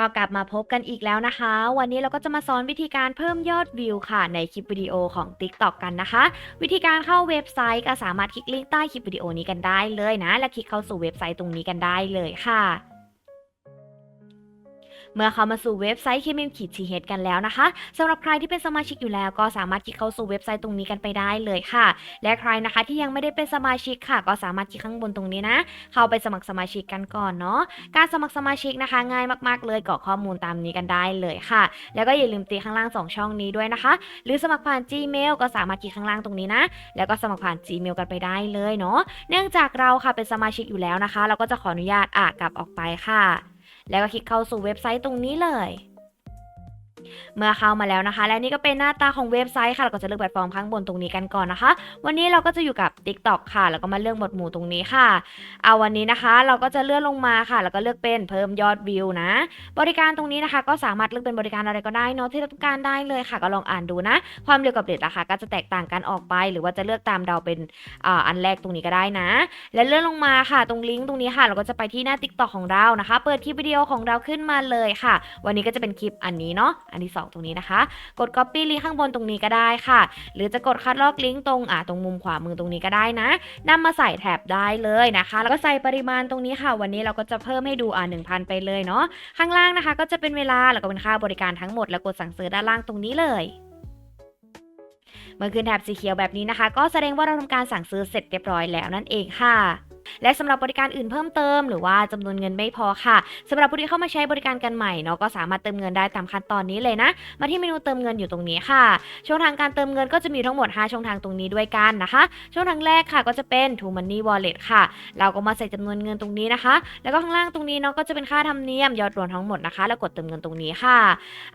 ก็กลับมาพบกันอีกแล้วนะคะ วันนี้เราก็จะมาสอนวิธีการเพิ่มยอดวิวค่ะในคลิปวิดีโอของ TikTok กันนะคะ วิธีการเข้าเว็บไซต์ก็สามารถคลิกลิงก์ใต้คลิปวิดีโอนี้กันได้เลยนะ และคลิกเข้าสู่เว็บไซต์ตรงนี้กันได้เลยค่ะ เมื่อเข้ามาสู่เว็บไซต์ KMM ขีด TH กันแล้วนะคะสำหรับใครที่เป็นสมาชิกอยู่แล้ว ก็สามารถคลิกเข้าสู่เว็บไซต์ตรงนี้กันไปได้เลยค่ะ และใครนะคะที่ยังไม่ได้เป็นสมาชิกค่ะ ก็สามารถคลิกข้างบนตรงนี้นะ เข้าไปสมัครสมาชิกกันก่อนเนาะการสมัครสมาชิกนะคะ ง่ายมากๆ เลยกรอกข้อมูลตามนี้กันได้เลยค่ะ แล้วก็อย่าลืมตีข้างล่าง 2 ช่องนี้ด้วยนะคะ หรือสมัครผ่าน Gmail ก็สามารถคลิกข้างล่างตรงนี้นะ แล้วก็สมัครผ่าน Gmail กันไปได้เลยเนาะเนื่องจากเราค่ะเป็นสมาชิกอยู่แล้วนะคะ เราก็จะขออนุญาตอะกลับออกไปค่ะ แล้วก็คลิกเข้าสู่เว็บไซต์ตรงนี้เลย เมื่อเข้ามาแล้วนะคะ และนี่ก็เป็นหน้าตาของเว็บไซต์ค่ะเราก็จะเลือกแพลตฟอร์มข้างบนตรงนี้กันก่อนนะคะ วันนี้เราก็จะอยู่กับ TikTok ค่ะ แล้วก็มาเลือกหมวดหมู่ตรงนี้ค่ะ เอาวันนี้นะคะ เราก็จะเลื่อนลงมาค่ะ แล้วก็เลือกเป็นเพิ่มยอดวิวนะ บริการตรงนี้นะคะ ก็สามารถเลือกเป็นบริการอะไรก็ได้เนอะที่เราต้องการได้เลยค่ะ ก็ลองอ่านดูนะ ความเร็วกับเรทราคาก็จะแตกต่างกันออกไป หรือว่าจะเลือกตามเราเป็นอ,อันแรกตรงนี้ก็ได้นะ และเลื่อนลงมาค่ะ ตรงลิงก์ตรงนี้ค่ะ เราก็จะไปที่หน้า TikTok ของเรานะคะ เปิดคลิปวิดีโอของเราขึ้นมาเลยค่ะ วันนี้ก็จะเป็นคลิปอันนี้เนาะนที่ 2 ตรงนี้นะคะ กด Copy ลิงก์ข้างบนตรงนี้ก็ได้ค่ะ หรือจะกดคัดลอกลิงก์ตรงอ่าตรงมุมขวามือตรงนี้ก็ได้นะนำมาใส่แท็บได้เลยนะคะ แล้วก็ใส่ปริมาณตรงนี้ค่ะ วันนี้เราก็จะเพิ่มให้ดูอ่า1,000ไปเลยเนาะข้างล่างนะคะ ก็จะเป็นเวลาแล้วก็เป็นค่าบริการทั้งหมดแล้วกดสั่งซื้อด้านล่างตรงนี้เลยเมื่อขึ้นแถบสีเขียวแบบนี้นะคะ ก็แสดงว่าเราทำการสั่งซื้อเสร็จเรียบร้อยแล้วนั่นเองค่ะ และสำหรับบริการอื่นเพิ่มเติม หรือว่าจำนวนเงินไม่พอค่ะสำหรับผู้ที่เข้ามาใช้บริการกันใหม่เนาะก็สามารถเติมเงินได้ตามขั้นตอนนี้เลยนะ มาที่เมนูเติมเงินอยู่ตรงนี้ค่ะ ช่องทางการเติมเงินก็จะมีทั้งหมด 5 ช่องทางตรงนี้ด้วยกันนะคะ ช่องทางแรกค่ะก็จะเป็น True Money Wallet ค่ะ เราก็มาใส่จำนวนเงินตรงนี้นะคะ แล้วก็ข้างล่างตรงนี้เนาะก็จะเป็นค่าธรรมเนียมยอดรวมทั้งหมดนะคะ แล้วกดเติมเงินตรงนี้ค่ะ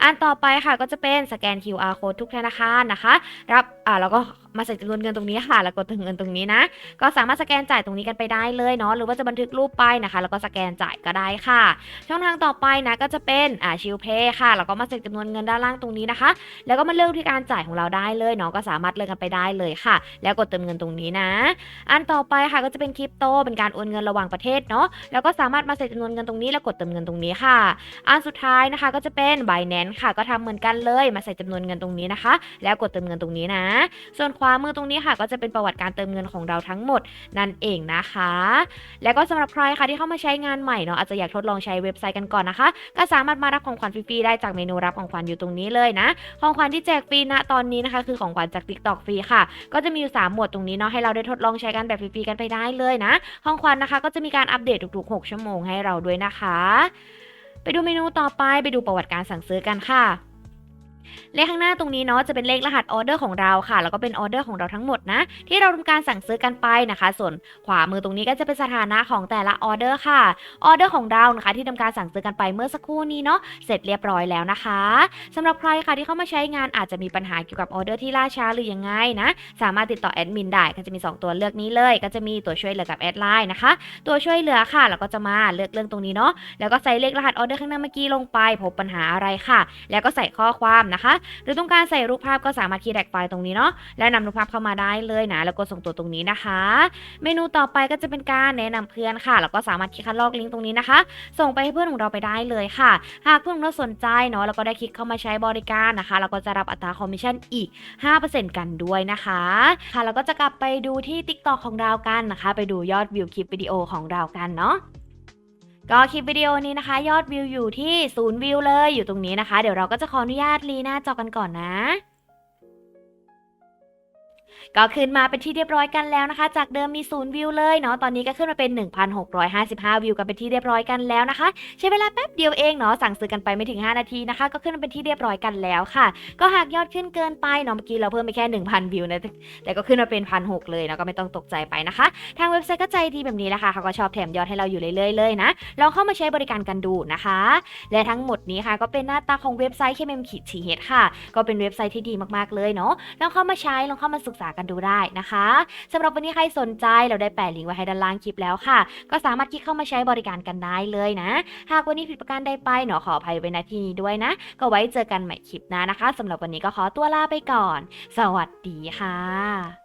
อันต่อไปค่ะก็จะเป็นสแกน QR code ทุกธนาคารนะคะ รับอ่าแล้วก็ มาใส่จำนวนเงินตรงนี้ค่ะ แล้วกดเติมเงินตรงนี้นะ ก็สามารถสแกนจ่ายตรงนี้กันไปได้เลยเนาะ หรือว่าจะบันทึกรูปไปนะคะ แล้วก็สแกนจ่ายก็ได้ค่ะ ช่องทางต่อไปนะก็จะเป็นอ่าชิลเพย์ค่ะ แล้วก็มาใส่จำนวนเงินด้านล่างตรงนี้นะคะ แล้วก็มาเลือกที่การจ่ายของเราได้เลยเนาะ ก็สามารถเลือกกันไปได้เลยค่ะ แล้วกดเติมเงินตรงนี้นะ อันต่อไปค่ะก็จะเป็นคริปโต เป็นการโอนเงินระหว่างประเทศเนาะ แล้วก็สามารถมาใส่จำนวนเงินตรงนี้แล้วกดเติมเงินตรงนี้ค่ะ อันสุดท้ายนะคะก็จะเป็น Binance ค่ะ ก็ทำเหมือนกันเลย มาใส่จำนวนเงินตรงนี้นะคะ แล้วกดเติมเงินตรงนี้นะ ส่วนขวาามือตรงนี้ค่ะ ก็จะเป็นประวัติการเติมเงินของเราทั้งหมดนั่นเองนะคะ แล้วก็สำหรับใครค่ะที่เข้ามาใช้งานใหม่เนาะอาจจะอยากทดลองใช้เว็บไซต์กันก่อนนะคะ ก็สามารถมารับของขวัญฟรีๆได้จากเมนูรับของขวัญอยู่ตรงนี้เลยนะ ของขวัญที่แจกฟรีณตอนนี้นะคะ คือของขวัญจาก TikTok ฟรีค่ะ ก็จะมีอยู่ 3 หมวดตรงนี้เนาะให้เราได้ทดลองใช้กันแบบฟรีๆกันไปได้เลยนะ ของขวัญนะคะ ก็จะมีการอัปเดตทุกๆ 6 ชั่วโมงให้เราด้วยนะคะ ไปดูเมนูต่อไปไปดูประวัติการสั่งซื้อกันค่ะ เลขข้างหน้าตรงนี้เนาะจะเป็นเลขรหัสออเดอร์ของเราค่ะ แล้วก็เป็นออเดอร์ของเราทั้งหมดนะ ที่เราทำการสั่งซื้อกันไปนะคะ ส่วนขวามือตรงนี้ก็จะเป็นสถานะของแต่ละออเดอร์ค่ะออเดอร์ของเรานะคะ ที่ทำการสั่งซื้อกันไปเมื่อสักครู่นี้เนาะเสร็จเรียบร้อยแล้วนะคะสำหรับใครค่ะที่เข้ามาใช้งานอาจจะมีปัญหาเกี่ยวกับออเดอร์ที่ล่าช้าหรือยังไงนะสามารถติดต่อแอดมินได้ก็จะมี 2 ตัวเลือกนี้เลย ก็จะมีตัวช่วยเหลือกับแอดไลน์นะคะ ตัวช่วยเหลือค่ะแล้วก็จะมาเลือกเรื่องตรงนี้เนาะแล้วก็ใส่เลขรหัสออเดอร์ข้างหน้าเมื่อกี้ลงไป พบปัญหาอะไรค่ะ แล้วก็ใส่ข้อความนะคะ หรือต้องการใส่รูปภาพก็สามารถคีย์แท็กไฟล์ตรงนี้เนาะและนำรูปภาพเข้ามาได้เลยนะ แล้วก็ส่งตัวตรงนี้นะคะ เมนูต่อไปก็จะเป็นการแนะนำเพื่อนค่ะ แล้วก็สามารถคลิกคัดลอกลิงก์ตรงนี้นะคะ ส่งไปให้เพื่อนของเราไปได้เลยค่ะ หากเพื่อนของเราสนใจเนาะแล้วก็ได้คลิกเข้ามาใช้บริการนะคะเราก็จะรับอัตราคอมมิชชั่นอีก 5%กันด้วยนะคะค่ะแล้วก็จะกลับไปดูที่ TikTok ของเรากันนะคะ ไปดูยอดวิวคลิปวิดีโอของเรากันเนาะ ก็คลิปวิดีโอนี้นะคะ ยอดวิวอยู่ที่ศูนย์วิวเลยอยู่ตรงนี้นะคะ เดี๋ยวเราก็จะขออนุญาตลีหน้าจอกันก่อนนะ ก็ขึ้นมาเป็นที่เรียบร้อยกันแล้วนะคะ จากเดิมมีศูนย์วิวเลยเนาะตอนนี้ก็ขึ้นมาเป็น 1,655 วิวกันเป็นที่เรียบร้อยกันแล้วนะคะ ใช้เวลาแป๊บเดียวเองเนาะสั่งซื้อกันไปไม่ถึง 5 นาทีนะคะ ก็ขึ้นมาเป็นที่เรียบร้อยกันแล้วค่ะ ก็หากยอดขึ้นเกินไปเนาะเมื่อกี้เราเพิ่มไปแค่ 1,000 วิวนะแต่ก็ขึ้นมาเป็น1,600เลยเนาะก็ไม่ต้องตกใจไปนะคะ ทางเว็บไซต์ก็ใจดีแบบนี้แหละค่ะเขาก็ชอบแถมยอดให้เราอยู่เรื่อยๆเลยนะลองเข้ามาใช้บริการกันดูนะคะ และทั้งหมดนี้ค่ะก็เป็นหน้าตาของเว็บไซต์ KMM ขีดทีเฮดค่ะ ก็เป็นเว็บไซต์ที่ดีมากๆเลยเนาะลองเข้ามาใช้ลองเข้ามาศึกษากันดูได้นะคะสำหรับวันนี้ใครสนใจเราได้แปะลิงก์ไว้ให้ด้านล่างคลิปแล้วค่ะ ก็สามารถคลิกเข้ามาใช้บริการกันได้เลยนะ หากวันนี้ผิดประการใดไปหนอขออภัยไว้ณที่นี้ด้วยนะ ก็ไว้เจอกันใหม่คลิปหน้านะคะสำหรับวันนี้ก็ขอตัวลาไปก่อน สวัสดีค่ะ